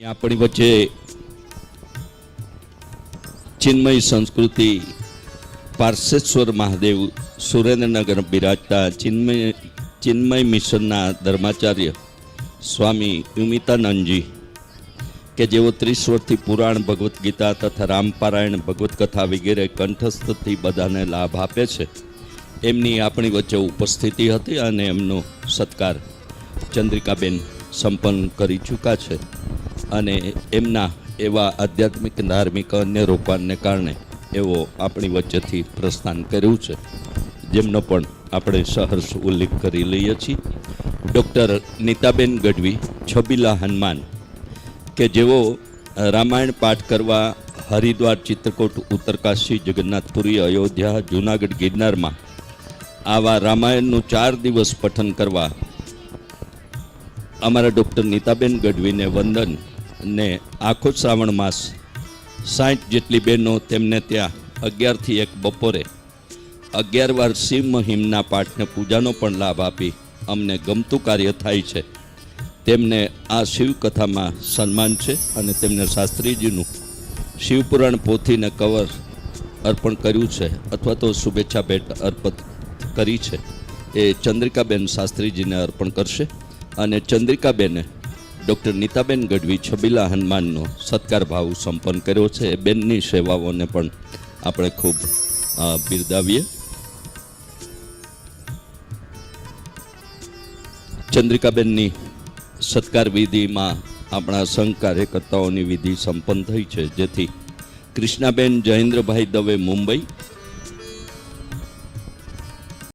આપણી વચ્ચે ચિન્મય સંસ્કૃતિ પાર્શેશ્વર મહાદેવ, સુરેન્દ્રનગર બિરાજતા ચિન્મય ચિન્મય મિશનના ધર્માચાર્ય સ્વામી ઉમિતાનંદજી, કે જેઓ ત્રીસ વર્ષથી પુરાણ ભગવદ્ ગીતા તથા રામપારાયણ ભગવદ્ કથા વગેરે કંઠસ્થથી બધાને લાભ આપે છે. એમની આપણી વચ્ચે ઉપસ્થિતિ હતી અને એમનો સત્કાર ચંદ્રિકાબેન સંપન્ન કરી ચૂક્યા છે. અને એમના એવા આધ્યાત્મિક, ધાર્મિક અન્ય રોકાણને કારણે એવો આપણી વચ્ચેથી પ્રસ્થાન કર્યું છે. જેમનો પણ આપણે સહર્ષ ઉલ્લેખ કરી લઈએ છીએ. ડૉક્ટર નીતાબેન ગઢવી, છબીલા હનુમાન, કે જેઓ રામાયણ પાઠ કરવા હરિદ્વાર, ચિત્રકૂટ, ઉત્તરકાશી, જગન્નાથપુરી, અયોધ્યા, જૂનાગઢ, ગિરનારમાં આવા રામાયણનું ચાર દિવસ પઠન કરવા અમારા ડૉક્ટર નીતાબેન ગઢવીને વંદન ને આખો શ્રાવણ માસ સાઠ જેટલી બહેનો તેમને ત્યાં અગિયારથી એક બપોરે અગિયાર વાર શિવ મહિમના પાઠને પૂજાનો પણ લાભ આપી અમને ગમતું કાર્ય થાય છે. તેમને આ શિવકથામાં સન્માન છે અને તેમને શાસ્ત્રીજીનું શિવપુરાણ પોથીને કવર અર્પણ કર્યું છે અથવા તો શુભેચ્છા ભેટ અર્પણ કરી છે. એ ચંદ્રિકાબેન શાસ્ત્રીજીને અર્પણ કરશે અને ચંદ્રિકાબેને ડૉક્ટર નીતાબેન ગઢવી છબીલા હનુમાનનો સત્કાર ભાવ સંપન્ન કર્યો છે. બેનની સેવાઓને પણ આપણે ખૂબ બિરદાવીએ. ચંદ્રિકાબેનની સત્કાર વિધિમાં આપણા સંઘ કાર્યકર્તાઓની વિધિ સંપન્ન થઈ છે. જેથી કૃષ્ણાબેન જયેન્દ્રભાઈ દવે મુંબઈ